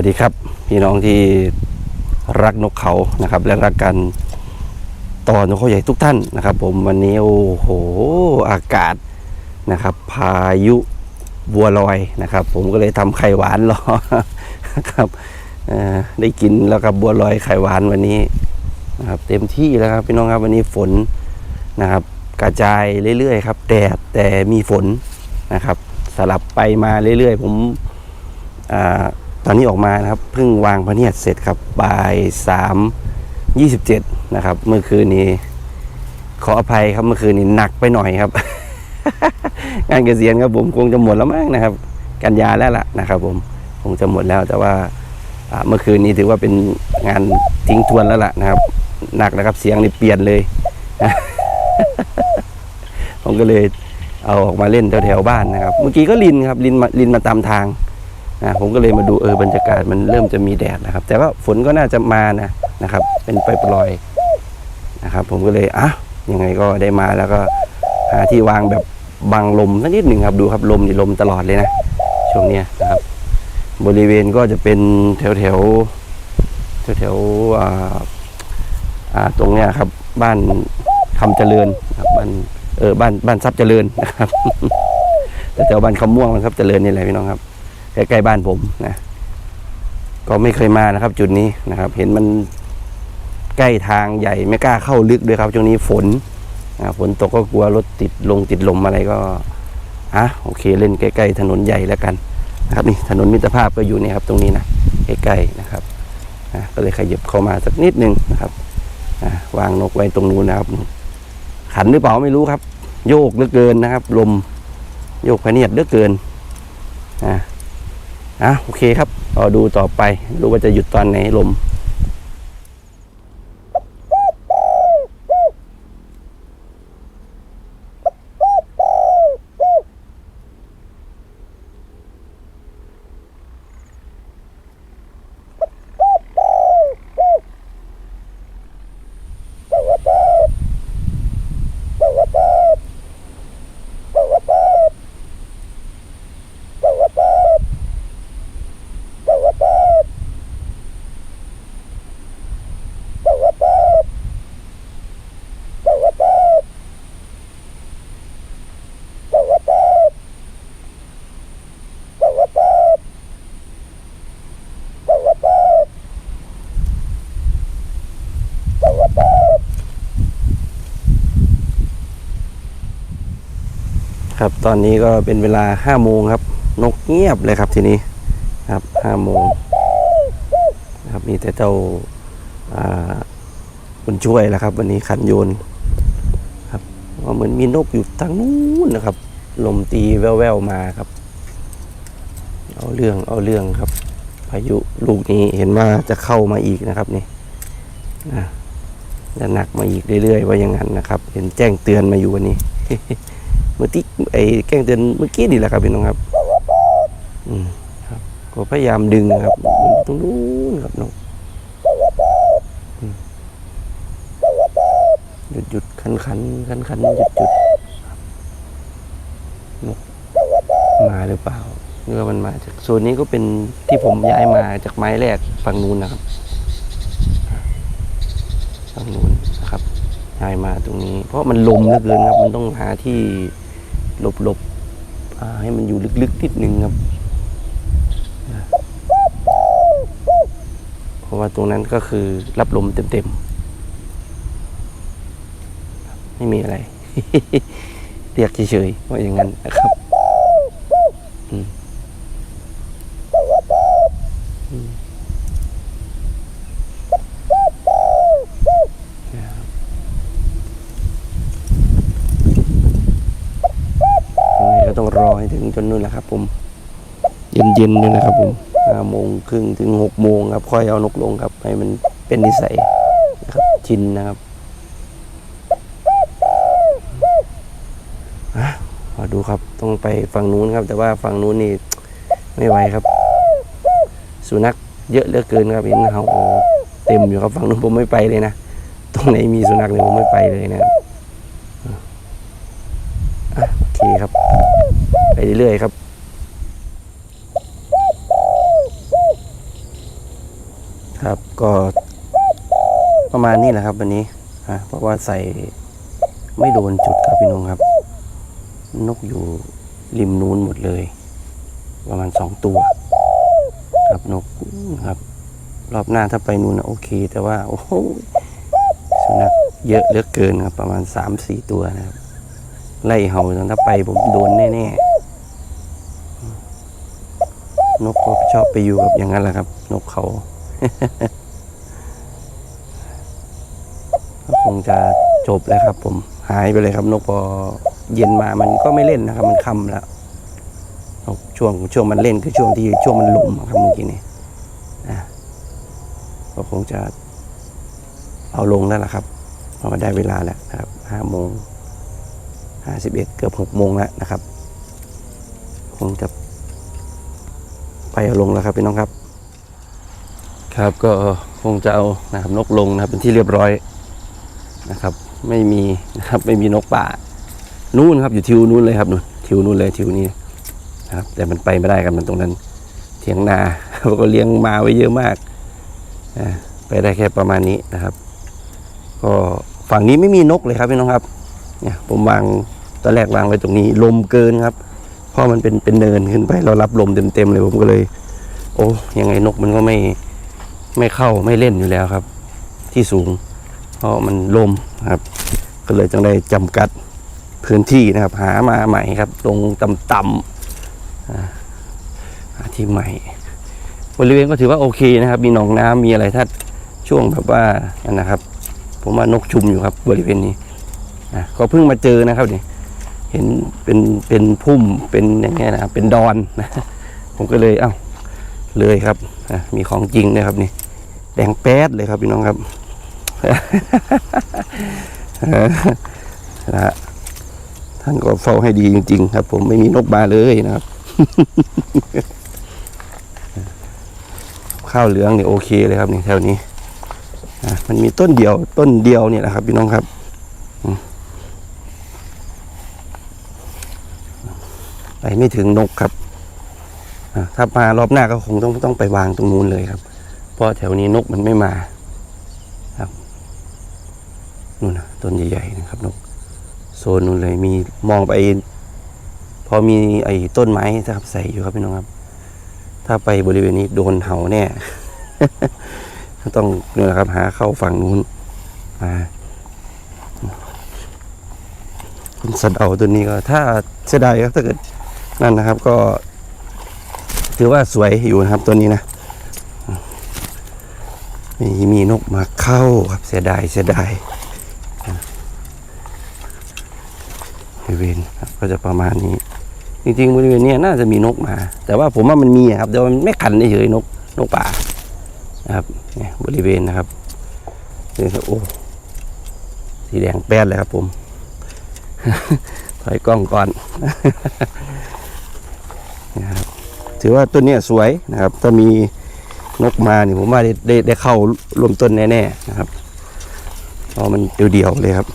วัสดีครับ พี่น้องที่รักนกเขานะครับ และรักกันต่อนกเขาใหญ่ทุกท่านนะครับ ผมวันนี้โอ้โหอากาศนะครับ พายุบัวลอยนะครับ ผมก็เลยทำไข่หวานรอครับได้กินแล้วครับบัวลอยไข่หวานวันนี้นะครับ เต็มที่แล้วครับพี่น้องครับวันนี้ฝนนะครับ กระจายเรื่อยๆครับแดดแต่มีฝนนะครับ สลับไปมาเรื่อยๆ ผมอ่า ตอนนี้ออกมานะครับเพิ่งวางพระเนียดเสร็จครับบ่ายสามยี่สิบเจ็ดนะครับ เมื่อคืนนี้ ขออภัยครับเมื่อคืนนี้หนักไปหน่อยครับ งานเกษียณครับผมคงจะหมดแล้วมั้งนะครับ กันยาแล้วล่ะนะครับผมคงจะหมดแล้วแต่ว่าเมื่อคืนนี้ถือว่าเป็นงานทิ้งทวนแล้วล่ะนะครับหนักนะครับเสียงนี่เปลี่ยนเลยผมก็เลยเอาออกมาเล่นแถวๆบ้านนะครับ เมื่อกี้ก็ลินครับลินมาลินมาตามทาง นะผมก็เลยมาดูเออบรรยากาศมันเริ่มจะมีแดดนะครับ แต่ว่าฝนก็น่าจะมานะนะครับ เป็นไปปลอยนะครับ ผมก็เลยอะยังไงก็ได้มาแล้วก็หาที่วางแบบบังลมสักนิดหนึ่งครับดูครับลมนี่ลมตลอดเลยนะช่วงเนี้ยนะครับ บริเวณก็จะเป็นแถวแถวแถวแถวอ่าอ่าตรงเนี้ยครับ บ้านคำเจริญครับบ้านเออบ้านบ้านทรัพย์เจริญนะครับแต่แถวบ้านคำม่วงครับเจริญนี่แหละพี่น้องครับ ใกล้ๆบ้านผมนะก็ไม่เคยมานะครับ จุดนี้นะครับ เห็นมันใกล้ทางใหญ่ไม่กล้าเข้าลึกด้วยครับช่วงนี้ฝนฝนตกก็กลัวรถติดลงติดลมอะไรก็อะโอเคเล่นใกล้ๆถนนใหญ่แล้วกันนะครับนี่ถนนมิตรภาพก็อยู่นี่ครับ ตรงนี้นะใกล้ๆนะครับอะก็เลยขยับเข้ามาสักนิดนึงนะครับอะวางนกไว้ตรงนู้นนะครับ ขันหรือเปล่าไม่รู้ครับ โยกเหลือเกินนะครับ ลมโยกพะเนียดเหลือเกินอะ อะโอเคครับรอดูต่อไปรู้ว่าจะหยุดตอนไหนลม ครับ ตอนนี้ก็เป็นเวลาห้าโมงครับ นกเงียบเลยครับทีนี้ครับห้าโมงครับมีแต่เจ้าอ่าคุณช่วยแล้วครับ วันนี้ขันโยนครับว่าเหมือนมีนกอยู่ทางนู้นนะครับ ลมตีแว่วๆมาครับ เอาเรื่องเอาเรื่องครับ พายุลูกนี้เห็นว่าจะเข้ามาอีกนะครับนี่นะจะหนักมาอีกเรื่อยๆว่าอย่างนั้นนะครับ เห็นแจ้งเตือนมาอยู่วันนี้ เมื่อที่ไอ้แก้งเตือนเมื่อกี้นี่แหละครับพี่น้องครับอืมครับก็พยายามดึงนะครับตรงนู้นครับนกอืมหยุดหยุดคันคันคันคันหยุดหยุดนกมาหรือเปล่าเมื่อมันมาจากโซนนี้ก็เป็นที่ผมย้ายมาจากไม้แรกฝั่งนู้นนะครับฝั่งนู้นนะครับย้ายมาตรงนี้ เพราะมันลมเหลือเกินครับ มันต้องหาที่ หลบๆให้มันอยู่ลึกๆนิดนึงครับ เพราะว่าตรงนั้นก็คือรับลมเต็มๆ ไม่มีอะไร เรียกเฉยๆว่าอย่างนั้นนะครับอืมอืมนะครับ ยังไงก็ต้อง รอให้ถึงจนนู่นแหละครับ ผม เย็นๆนี่นะครับ ผมห้าโมงครึ่งถึงหกโมงครับ ค่อยเอานกลงครับ ให้มันเป็นนิสัยนะครับชินนะครับอะมาดูครับต้องไปฝั่งนู้นครับ แต่ว่าฝั่งนู้นนี่ไม่ไหวครับ สุนัขเยอะเหลือเกินครับเห็นเขาเต็มอยู่ครับฝั่งนู้นผมไม่ไปเลยนะตรงไหนมีสุนัขเนี่ยผมไม่ไปเลยนะครับอะโอเคครับ ไปเรื่อยๆครับครับก็ประมาณนี้แหละครับ วันนี้อะเพราะว่าใส่ไม่โดนจุดครับพี่น้องครับ นกอยู่ริมนู้นหมดเลย ประมาณสองตัว ครับนกครับ รอบหน้าถ้าไปนู่นนะโอเค แต่ว่า โอ้โหสุนัขเยอะเหลือเกินครับ ประมาณสามสี่ตัวนะครับ ไล่เห่าจนถ้าไปผมโดนแน่ๆ นกก็ชอบไปอยู่กับอย่างนั้นแหละครับ นกเขาก็คงจะจบแล้วครับ ผมหายไปเลยครับ นกพอเย็นมามันก็ไม่เล่นนะครับ มันค่ำแล้วนกช่วงช่วงมันเล่นคือช่วงที่ช่วงมันลุมครับเมื่อกี้นี้อะก็คงจะเอาลงแล้วล่ะครับเพราะว่าได้เวลาแล้วนะครับห้าโมงห้าสิบเอ็ดเกือบหกโมงแล้วนะครับ คงจะ ไปเอาลงแล้วครับพี่น้องครับ ครับก็คงจะเอานะครับนกลงนะครับ เป็นที่เรียบร้อยนะครับ ไม่มีนะครับไม่มีนกป่านู่นครับอยู่ทิวนู่นเลยครับนู่นทิวนู่นเลยทิวนี้นะครับ แต่มันไปไม่ได้กันมันตรงนั้น เถียงนาเขาก็เลี้ยงมาไว้เยอะมากอไปได้แค่ประมาณนี้นะครับ ก็ฝั่งนี้ไม่มีนกเลยครับพี่น้องครับ เนี่ยผมวางตอนแรกวางไว้ตรงนี้ ลมเกินครับ เพราะมันเป็นเป็นเนินขึ้นไป เรารับลมเต็มๆเลยผมก็เลย โอ้ยังไงนกมันก็ไม่ไม่เข้าไม่เล่นอยู่แล้วครับ ที่สูง เพราะมันลมครับ ก็เลยต้องได้จำกัดพื้นที่นะครับ หามาใหม่ครับ ลงต่ำๆอ่าหาที่ใหม่ บริเวณก็ถือว่าโอเคนะครับ มีหนองน้ำมีอะไรถ้าช่วงแบบว่านั่นนะครับ ผมว่านกชุมอยู่ครับ บริเวณนี้ก็เพิ่งมาเจอนะครับเนี่ เห็นเป็นเป็นพุ่มเป็นอย่างเงี้ยนะเป็นดอนนะผมก็เลยเอ้าเลยครับมีของจริงนะครับนี่แดงแป๊ดเลยครับพี่น้องครับนะฮะท่านก็เฝ้าให้ดีจริง ๆ ครับ ผมไม่มีนกมาเลยนะครับ ข้าวเหลืองเนี่ยโอเคเลยครับนี่แถวนี้มันมีต้นเดียวต้นเดียวเนี่ยแหละครับ พี่น้องครับอืม ไปไม่ถึงนกครับถ้ามารอบหน้าก็คงต้องต้องไปวางตรงนู้นเลยครับ เพราะแถวนี้นกมันไม่มาครับนู่นนะต้นใหญ่ๆนะครับนกโซนนู้นเลยมีมองไป พอมีไอ้ต้นไม้นะครับใส่อยู่ครับพี่น้องครับ ถ้าไปบริเวณนี้โดนเห่าแน่ต้องนี่แหละครับหาเข้าฝั่งนู้นมาคุณสัตว์เอาตัวนี้ก็ ถ้าเสียดายครับถ้าเกิด นั่นนะครับก็ ถือว่าสวยอยู่นะครับตัวนี้นะมีมีนกมาเข้าครับเสียดายเสียดายบริเวณครับก็จะประมาณนี้ จริงๆบริเวณนี้น่าจะมีนกมา แต่ว่าผมว่ามันมีครับแต่ว่ามันไม่ขันเฉยนกนกป่านะครับเนี่ยบริเวณนะครับนี่ครับโอ้สีแดงแป้นเลยครับผมถอยกล้องก่อน นะครับถือว่าต้นเนี้ยสวยนะครับ ถ้ามีนกมาเนี่ยผมว่าได้ได้ได้เข้ารวมต้นแน่ๆนะครับเพราะมันเดียวๆเลยครับ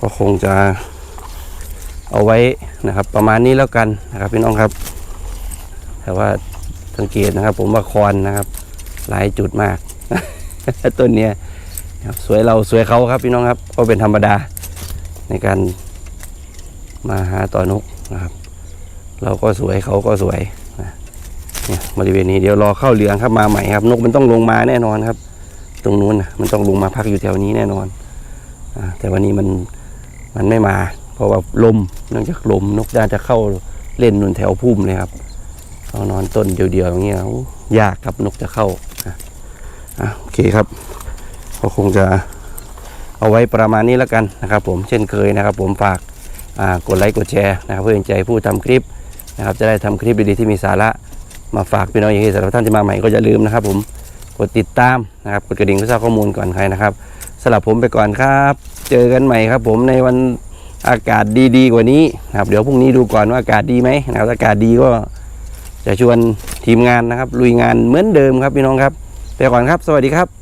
ก็คงจะเอาไว้นะครับ ประมาณนี้แล้วกันนะครับพี่น้องครับ แต่ว่าสังเกตนะครับ ผมว่าคอนนะครับ หลายจุดมากต้นเนี้ยครับสวยเราสวยเขาครับพี่น้องครับ ก็เป็นธรรมดาในการมาหาต่อนก นะครับ เราก็สวยเขาก็สวยนะเนี่ยบริเวณนี้เดี๋ยวรอเข้าเรืองครับมาใหม่ครับ นกมันต้องลงมาแน่นอนครับ ตรงนู้นนะมันต้องลงมาพักอยู่แถวนี้แน่นอนอแต่วันนี้มันมันไม่มา เพราะว่าลมเนื่องจากลมนกน่าจะเข้าเล่นนุนแถวพุ่มเลยครับเขานอนต้นเดียวๆอย่างเงี้ยยากครับนกจะเข้าอะโอเคครับก็คงจะเอาไว้ประมาณนี้แล้วกันนะครับ ผมเช่นเคยนะครับ ผมฝาก กดไลค์กดแชร์นะครับเพื่อเป็นใจผู้ทำคลิปนะครับจะได้ทำคลิปดีๆที่มีสาระมาฝากพี่น้องอย่างที่สำหรับท่านที่มาใหม่ก็อย่าลืมนะครับ ผมกดติดตามนะครับกดกระดิ่งเพื่อทราบข้อมูลก่อนใครนะครับสำหรับผมไปก่อนครับ เจอกันใหม่ครับ ผมในวันอากาศดีๆกว่านี้นะครับเดี๋ยวพรุ่งนี้ดูก่อนว่าอากาศดีไหมนะครับถ้าอากาศดีก็จะชวนทีมงานนะครับลุยงานเหมือนเดิมครับพี่น้องครับ ไปก่อนครับ สวัสดีครับ